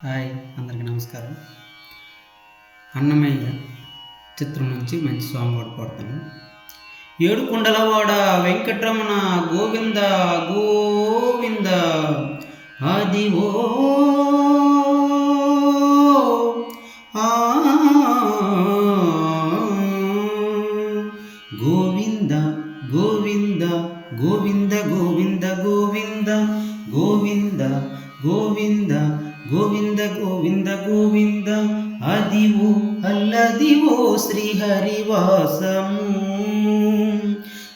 Hi అందరికీ నమస్కారం. అన్నమయ్య చిత్రం నుంచి మంచి సాంగ్ కూడా పాడతాను. ఏడు కుండలవాడ వెంకటరమణ గోవింద గోవింద ఆది ఓ ఆ, గోవింద గోవింద గోవింద గోవింద గోవింద గోవింద. ಗೋವಿಂದ ಗೋವಿಂದ ಗೋವಿಂದ ಗೋವಿಂದ ಅದಿವು ಅಲ್ಲದಿವೋ ಶ್ರೀಹರಿವಾಸಮು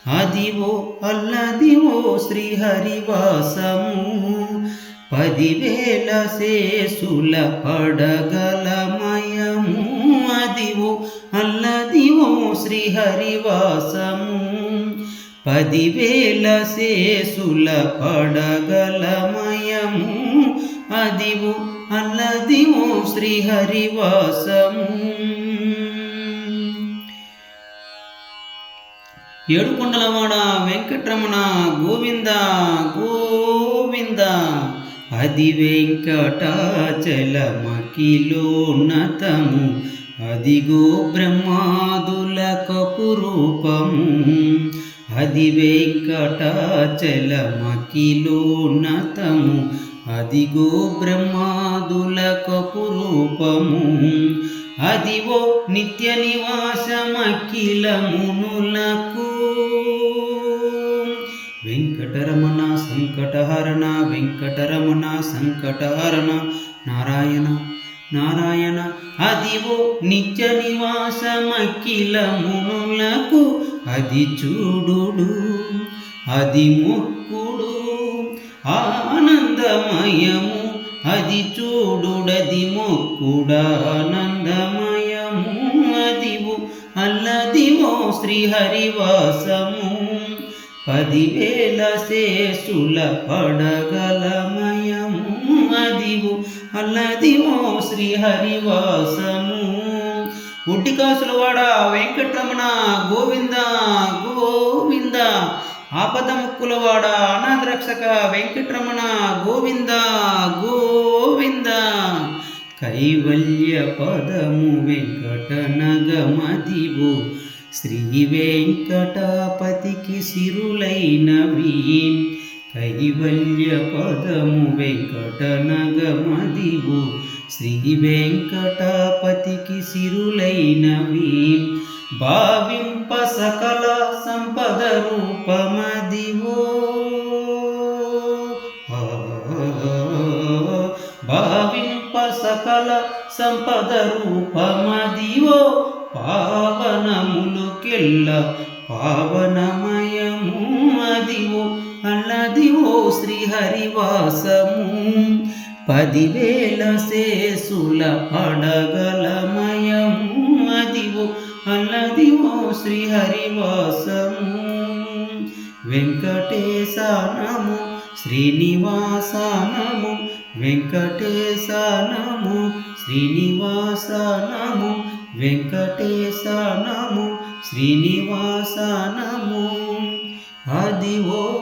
అదివో అల్లదివో శ్రీహరివాసము. పదివేల శేషుల పడగలమయము. అదివో అల్లదివో శ్రీహరివాసము. పదివేల శేషుల పడగల అదివు అల్లదివు శ్రీహరివాసము. ఏడుకొండలవాడ వెంకటరమణ గోవింద గోవింద అది వెంకటాచలమకిలోన్నతము అదిగో బ్రహ్మాదుల కపురూపము అది వెంకటాచలమకిలోన్నతము అదిగో బ్రహ్మాదుల రూపము అదివో నిత్య నివాసమఖిలమునులకు. వెంకటరమణ సంకటహరణ వెంకటరమణ సంకటహరణ నారాయణ నారాయణ. అదివో నిత్య నివాసమఖిలమునులకు. అది చూడుడు అది ముక్కు ఆనందమయము అది చూడుడది మొక్కుడానందమయము అదివు అల్లదివో శ్రీహరివాసము. పదివేల శేషుల పడగలమయము అదివు అల్లదివో శ్రీహరివాసము. ఒడ్డికాసులవాడ వెంకటరమణ గోవింద గోవింద ఆపద ముక్కులవాడ అనాథ వెంకటరమణ గోవింద గోవింద. కైవల్య పదము వెంకటనగమదివు శ్రీ వెంకటాపతికి సిరులైనవి కైవల్య పదము వెంకటనగమదివో శ్రీ వెంకటాపతికి సిరులైనవి భావింప సకల సంపద రూపమదివో. భావింప సకల సంపద రూపమదివో. పావనములు కెల్ల పావనమయము అదివో అల్లదివో శ్రీహరివాసము. పదివేల శేషుల పడగలమయము అదివో అల్లదివో శ్రీహరివాసము. వెంకటేశానము శ్రీనివాసానము. వెంకటేశానము శ్రీనివాసానము. వెంకటేశానము శ్రీనివాసానము. అదివో